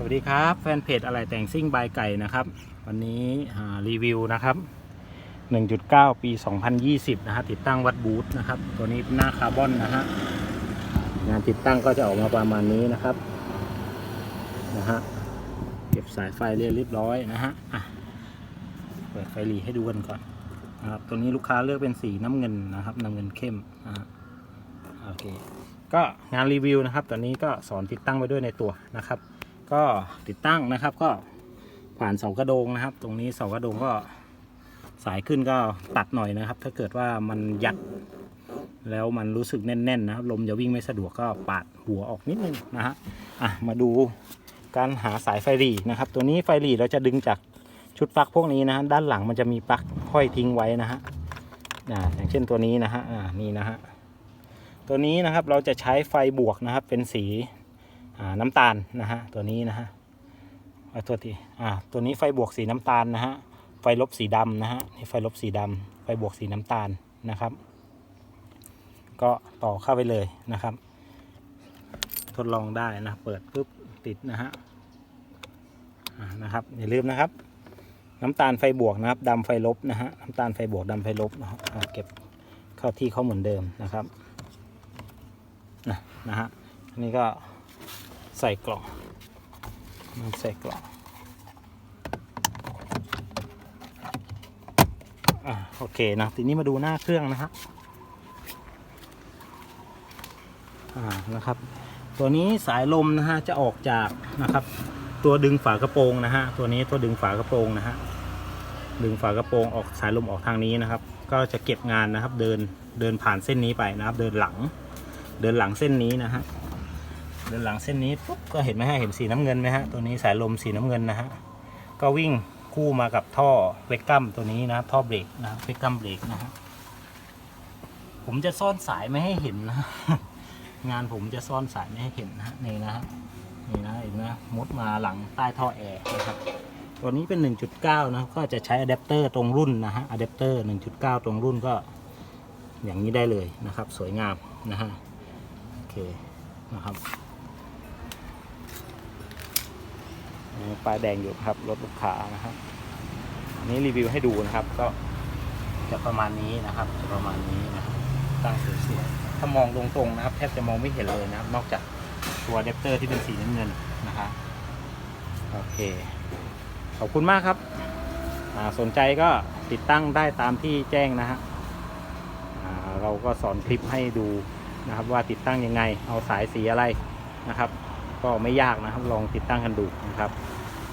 สวัสดีครับแฟนเพจอะไรแต่งซิ่งบายไก่นะครับ วันนี้รีวิวนะครับ 1.9 ปี 2020 นะฮะติดตั้งวัดบูธนะครับ ตัวนี้หน้าคาร์บอนนะฮะงานติดตั้งก็จะออกมาประมาณนี้นะครับนะฮะเก็บสายไฟเรียบร้อยนะฮะอะเปิดไฟหลีให้ดูกันก่อนนะครับตัวนี้ลูกค้าเลือกเป็นสีน้ำเงินนะครับน้ำเงินเข้มนะฮะโอเคก็งานรีวิวนะครับตอนนี้ก็สอนติดตั้งไว้ด้วยในตัวนะครับ ก็ติดตั้งนะครับก็ผ่านเสากระโดงนะครับ ตรงนี้เสากระโดงก็สายขึ้นก็ตัดหน่อยนะครับ ถ้าเกิดว่ามันยัดแล้วมันรู้สึกแน่นๆนะครับลมจะวิ่งไม่สะดวกก็ปาดหัวออกนิดนึงนะฮะอะมาดูการหาสายไฟรีนะครับ ตัวนี้ไฟรีเราจะดึงจากชุดปลั๊กพวกนี้นะฮะด้านหลังมันจะมีปลั๊กห้อยทิ้งไว้นะฮะอ่าอย่างเช่นตัวนี้นะฮะอ่านี่นะฮะตัวนี้นะครับเราจะใช้ไฟบวกนะครับเป็นสี น้ำตาลนะฮะตัวนี้นะฮะตัวที่อ่าตัวนี้ไฟบวกสีน้ำตาลนะฮะไฟลบสีดำนะฮะนี่ไฟลบสีดำไฟบวกสีน้ำตาลนะครับ ก็ต่อเข้าไปเลยนะครับ ทดลองได้นะเปิดปุ๊บติดนะฮะนะครับอย่าลืมนะครับ น้ำตาลไฟบวกนะครับดำไฟลบนะฮะน้ำตาลไฟบวกดำไฟลบนะครับอ่าเก็บเข้าที่เขาเหมือนเดิมนะครับนะนะฮะอันนี้ก็ ใส่กล่องมันใส่กล่องอะโอเคนะทีนี้มาดูหน้าเครื่องนะฮะอ่านะครับ ตัวนี้สายลมนะฮะจะออกจากนะครับ ตัวดึงฝากระโปรงนะฮะตัวนี้ตัวดึงฝากระโปรงนะฮะดึงฝากระโปรงออกสายลมออกทางนี้นะครับ ก็จะเก็บงานนะครับเดินเดินผ่านเส้นนี้ไปนะครับ เดินหลัง เดินหลังเส้นนี้นะฮะ เดินหลังเส้นนี้ปุ๊บก็เห็นไหมฮะเห็นสีน้ำเงินไหมฮะตัวนี้สายลมสีน้ำเงินนะฮะก็วิ่งคู่มากับท่อเวกกัมตัวนี้นะครับท่อเบรกนะเวกกัมเบรกนะฮะผมจะซ่อนสายไม่ให้เห็นนะงานผมจะซ่อนสายไม่ให้เห็นนะนี่นะฮะนี่นะเห็นไหมมุดมาหลังใต้ท่อแอร์นะครับตัวนี้เป็น 1.9 นะก็จะใช้อะแดปเตอร์ตรงรุ่นนะฮะอะแดปเตอร์ 1.9 ตรงรุ่นก็อย่างนี้ได้เลยนะครับ สวยงามนะฮะโอเคนะครับ ป้ายแดงอยู่ครับรถลูกค้านะครับอันนี้รีวิวให้ดูนะครับ ก็จะประมาณนี้นะครับ จะประมาณนี้นะครับตั้งสวยๆถ้ามองตรงๆนะครับแทบจะมองไม่เห็นเลยนะครับ นอกจากตัวอะแดปเตอร์ที่เป็นสีน้ำเงินนะครับโอเค ขอบคุณมากครับอ่าสนใจก็ติดตั้งได้ตามที่แจ้งนะฮะอ่าเราก็สอนคลิปให้ดูนะครับ ว่าติดตั้งยังไงเอาสายสีอะไรนะครับ ก็ไม่ยากนะครับ ลองติดตั้งกันดูนะครับ